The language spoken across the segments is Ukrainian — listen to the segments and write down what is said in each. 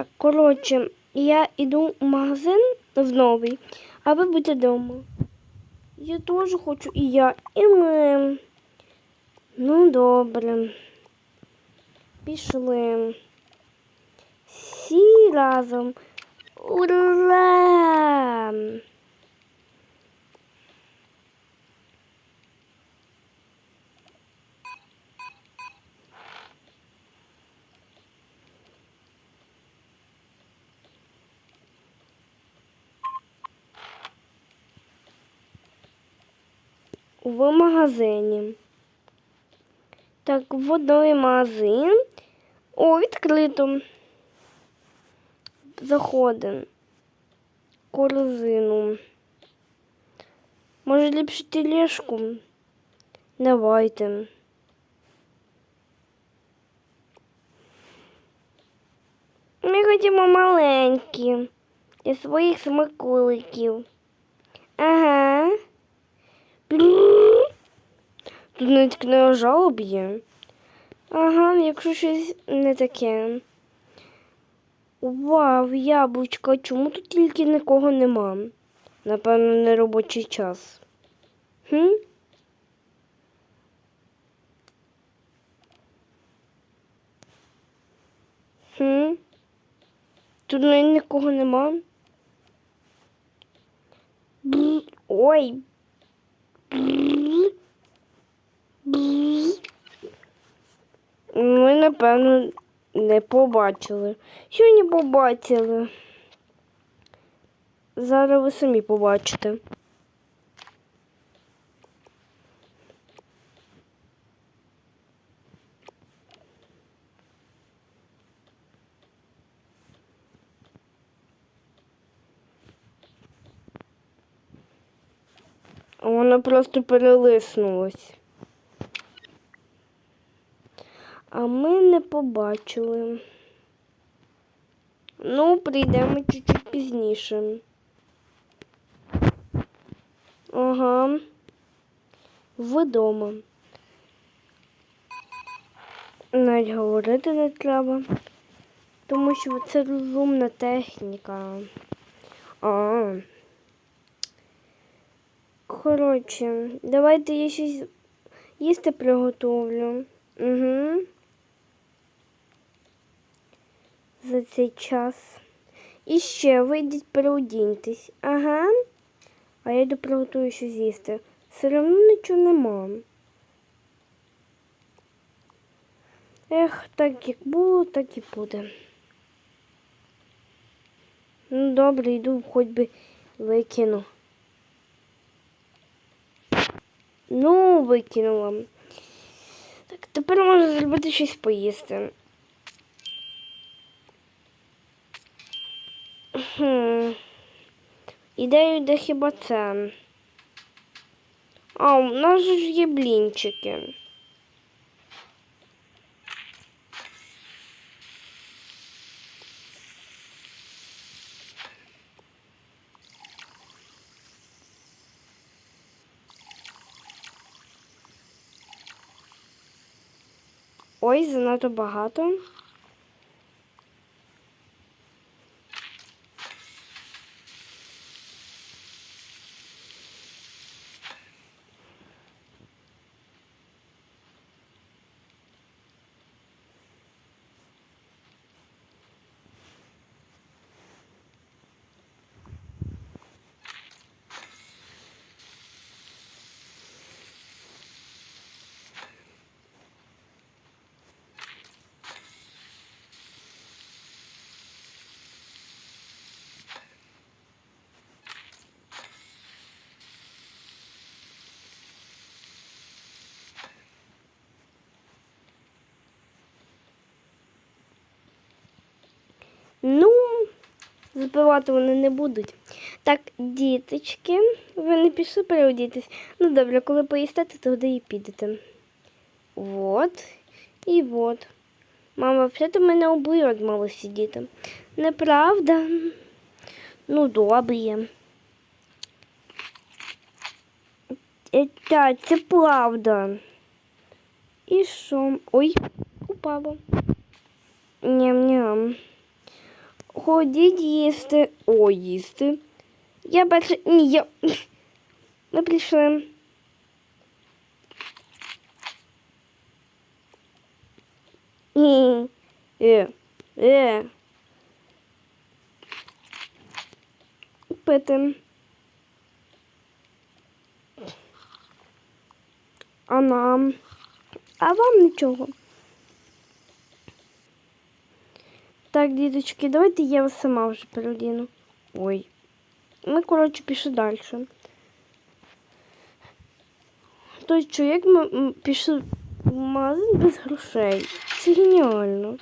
Так, коротше, я йду в магазин в новий, а ви будете вдома. Я теж хочу і я, і ми. Ну, добре. Пішли. Всі разом. Ура! В магазині. Так, водовий магазин. О, відкрито. Заходимо. Корзину. Може ліпше тележку? Давайте. Ми хочемо маленькі. Для своїх смаколиків. Ага. Бррр. Тут навіть книга жалоб є. Ага, якщо щось не таке. Вау, яблучко, чому тут тільки нікого нема? Напевно, не робочий час. Хм? Хм? Тут навіть нікого нема. Бр... Ой. Напевно, не побачили. Що не побачили? Зараз ви самі побачите. А Вона просто перелиснулась. А ми не побачили. Ну, прийдемо чуть-чуть пізніше. Ага. Вдома. Навіть говорити не треба. Тому що це розумна техніка. А. Коротше, давайте я щось їсти приготовлю. Угу. За цей час. І ще вийдіть переодіньтесь. Ага. А я йду приготую щось з'їсти. Все одно нічого нема. Ех, так як було, так і буде. Ну, добре, йду, хоч би викину. Ну, викинула. Так, тепер можна зробити щось поїсти. Хм. Ідею де хіба це? А, у нас ж є блінчики. Ой, занадто багато. Ну, збивати вони не будуть. Так, діточки, ви не пішли переодітись. Ну добре, коли поїсте, то туди і підете. Вот і вот. Мама, взагалі мене обоюдно мало сидіти. Неправда? Ну, добре. Е, Та, це правда. І що? Ой, упало. Ням-ням. Ходіть їсти. О, їсти. Я перше. Ні, я. Ми прийшли. Ні. Е. Е. Пити. А нам. А вам нічого. Так, діточки, давайте я вас сама вже переодіну. Ой. Ми, коротше, пішли далі. Ми м, пішли в магазин без грошей? Це геніально.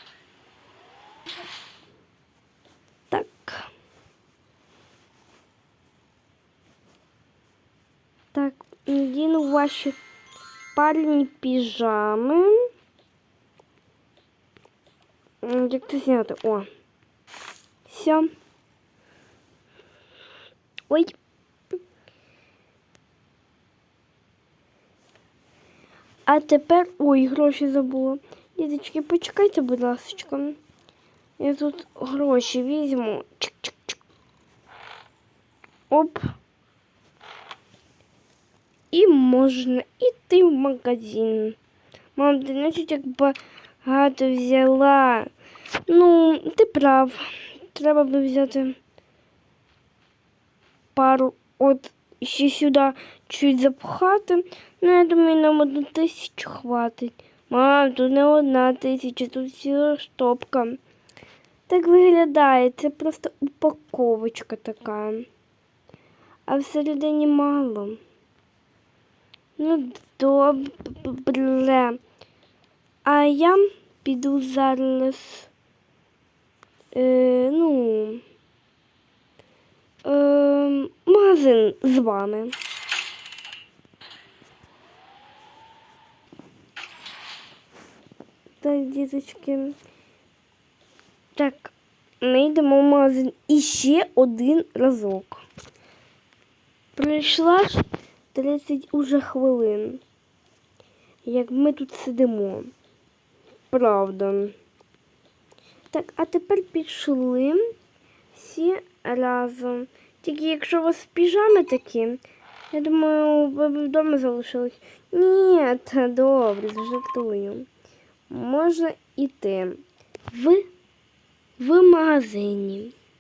Так. Так, надіну ваші парні піжами. Як це зняти? О. Все. Ой. А тепер... Ой, гроші забула. Діточки, почекайте, будь ласка. Я тут гроші візьму. Чик-чик-чик. Оп. І можна йти в магазин. Мам, ти значить як багато взяла. Ну, ти прав. Треба би взяти пару от ще сюди чуть запхати. Ну, я думаю, нам одну тисячу хватить. Мам, тут не одна тисяча, тут ціла штопка. Так виглядає, це просто упаковочка така. А всередині мало. Ну, добре. А я піду зараз. Е, ну. Е, магазин з вами. Так, діточки. Так, ми йдемо в магазин іще один разок. Прийшла ж 30 уже хвилин. Як ми тут сидимо. Правда. Так, а тепер пішли всі разом. Тільки якщо у вас піжами такі, я думаю, ви вдома залишились. Ні, та добре, жартую. Можна йти в, в магазині.